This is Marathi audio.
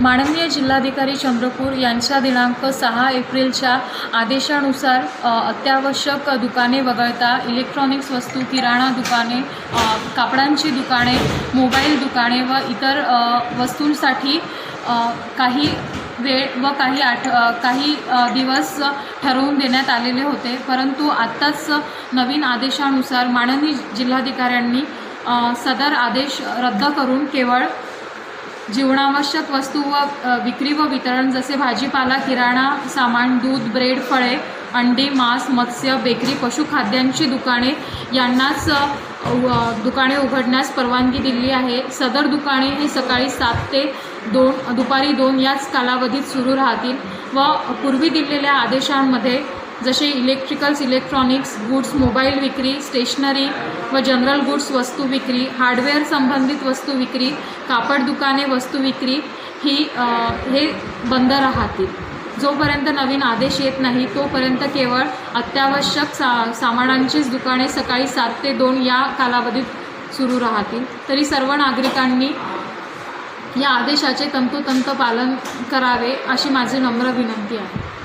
माननीय जिल्हाधिकारी चंद्रपूर यांच्या दिनांक सहा एप्रिलच्या आदेशानुसार अत्यावश्यक दुकाने वगळता इलेक्ट्रॉनिक्स वस्तू किराणा दुकाने कापडांची दुकाने मोबाईल दुकाने व इतर वस्तूंसाठी काही वेळ व काही आठ काही दिवस ठरवून देण्यात आलेले होते. परंतु आत्ताच नवीन आदेशानुसार माननीय जिल्हाधिकाऱ्यांनी सदर आदेश रद्द करून केवळ जीवनावश्यक वस्तू व विक्री व वितरण जसे भाजीपाला किराणा सामान दूध ब्रेड फळे अंडी मांस मत्स्य बेकरी पशुखाद्यांची दुकाने यांनाच दुकाने उघडण्यास परवानगी दिली आहे. सदर दुकाने ही सकाळी सात ते दोन दुपारी दोन याच कालावधीत सुरू राहतील व पूर्वी दिलेल्या आदेशांमध्ये जसे इलेक्ट्रिकल्स इलेक्ट्रॉनिक्स गुड्स मोबाईल विक्री स्टेशनरी व जनरल गुड्स वस्तू विक्री हार्डवेअर संबंधित वस्तू विक्री कापड दुकाने वस्तू विक्री ही हे बंद राहतील. जोपर्यंत नवीन आदेश येत नाही तोपर्यंत केवळ अत्यावश्यक सा सामानांचीच दुकाने सकाळी सात ते दोन या कालावधीत सुरू राहतील. तरी सर्व नागरिकांनी या आदेशाचे तंतोतंत पालन करावे अशी माझी नम्र विनंती आहे.